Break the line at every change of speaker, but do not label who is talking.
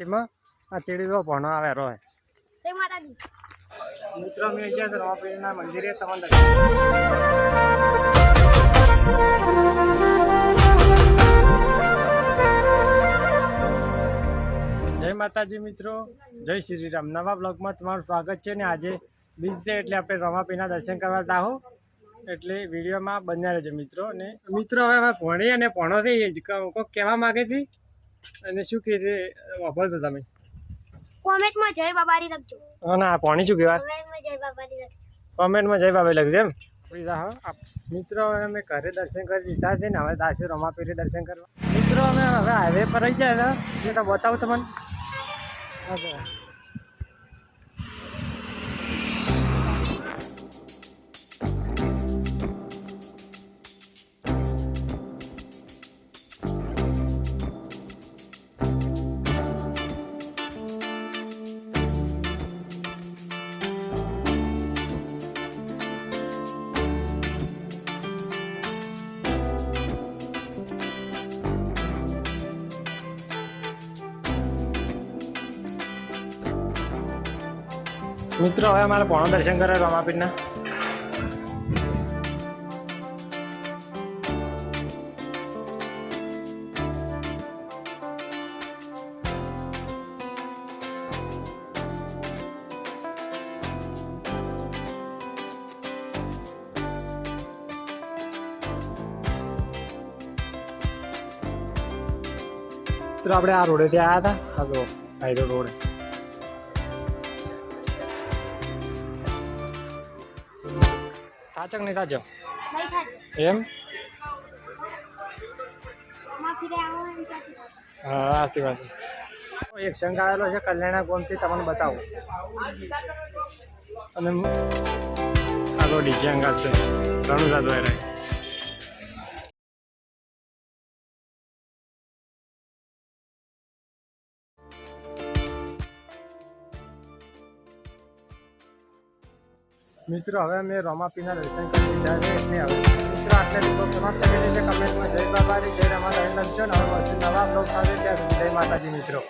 તેમાં આ ચીડી ભણો આવે રોય
જય માતાજી.
મિત્રો મેં ગયા છે રમાપીરના મંદિરે તમને જય માતાજી મિત્રો જય શ્રી રામ નવા બ્લોગમાં તમારું સ્વાગત છે ને આજે બીજ છે એટલે આપણે રમાપીના દર્શન કરવા જાઓ એટલે વિડીયોમાં બન્યા રહેજો મિત્રો. અને મિત્રો હવે અમે ભણી અને ભણો થઈ કોઈક કહેવા માગે છે? અને શું કે છે? વાપરતો તમે?
કોમેન્ટમાં જય બાબારી લખજો.
હા ના પાણી શું કહેવાય?
કોમેન્ટમાં જય બાબારી લખજો.
કોમેન્ટમાં જય બાબા લખજો એમ? મિત્રો અમે ઘરે દર્શન કરી દીધા છે ને હવે દાસુ રમાપીરે દર્શન કરવા. મિત્રો અમે હવે હાઈવે પર આવી ગયા છે. તો બતાવું તમને. હા મિત્રો, હવે અમારે પોણો દર્શન કરે રમાપીરના આપણે આ રોડેથી આવ્યા હતા. આ જો હાઈરો રોડ. થાચક નહીં થાચક. એમ? હા સાચી વાત. એક આવેલો છે કલ્યાણા ગોમથી તમને બતાવો. અને આગળ ડીજે અંગાલ છે. ઘણું સારું મિત્રો, હવે અમે રોમાપીના દર્શન કરી લીધા છે. એટલે હવે મિત્રો, આટલા લોકો સમાપ્ત કરી દીધે કમેન્ટમાં જય બાબારી જય રમા લખજો ને હવે નવા બ્લોગ સાથે. ત્યાં જય માતાજી મિત્રો.